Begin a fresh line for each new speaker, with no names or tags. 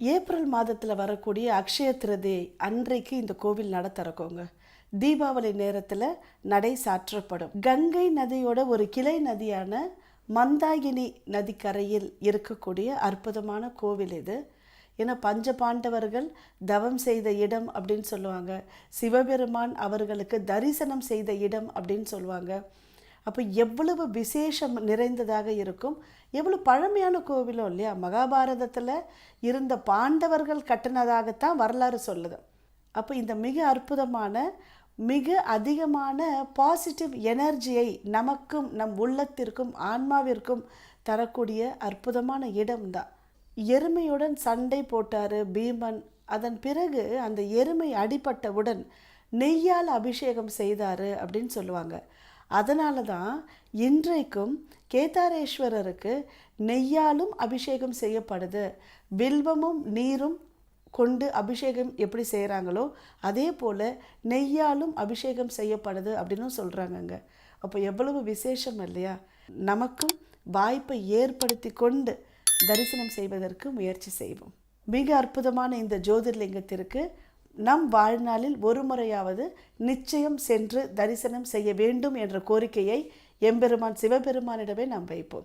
April மாதத்தில் வரக்கூடிய அக்ஷய திருதி அன்றைக்கு இந்த கோவில் நட திறக்கோங்க. தீபாவளி நேரத்தில் நடை சாற்றப்படும். கங்கை நதியோட ஒரு கிளை நதியான மந்தாகினி நதிக்கரையில் இருக்கக்கூடிய அற்புதமான கோவில் இது. ஏன்னா பஞ்ச பாண்டவர்கள் தவம் செய்த இடம் அப்படின்னு சொல்லுவாங்க. சிவபெருமான் அவர்களுக்கு தரிசனம் செய்த இடம் அப்படின்னு சொல்லுவாங்க. அப்போ எவ்வளவு விசேஷம் நிறைந்ததாக இருக்கும்? எவ்வளவு பழமையான கோவிலும் இல்லையா? மகாபாரதத்தில் இருந்த பாண்டவர்கள் கட்டினதாகத்தான் வரலாறு சொல்லுது. அப்போ இந்த மிக அற்புதமான மிக அதிகமான பாசிட்டிவ் எனர்ஜியை நமக்கும் நம் உள்ளத்திற்கும் ஆன்மாவிற்கும் தரக்கூடிய அற்புதமான இடம்தான். எருமையுடன் சண்டை போட்டார் பீமன். அதன் பிறகு அந்த எருமை அடிபட்டவுடன் நெய்யால் அபிஷேகம் செய்தார் அப்படின்னு சொல்லுவாங்க. அதனால தான் இன்றைக்கும் கேதாரேஸ்வரருக்கு நெய்யாலும் அபிஷேகம் செய்யப்படுது. வில்வமும் நீரும் கொண்டு அபிஷேகம் எப்படி செய்கிறாங்களோ அதே போல் நெய்யாலும் அபிஷேகம் செய்யப்படுது அப்படின்னு சொல்கிறாங்கங்க அப்போ எவ்வளவு விசேஷம் இல்லையா? நமக்கும் வாய்ப்பை ஏற்படுத்தி கொண்டு தரிசனம் செய்வதற்கு முயற்சி செய்வோம். மிக அற்புதமான இந்த ஜோதிர்லிங்கத்திற்கு நம் வாழ்நாளில் ஒரு முறையாவது நிச்சயம் சென்று தரிசனம் செய்ய வேண்டும் என்ற கோரிக்கையை எம்பெருமான் சிவபெருமானிடமே நாம் வைப்போம்.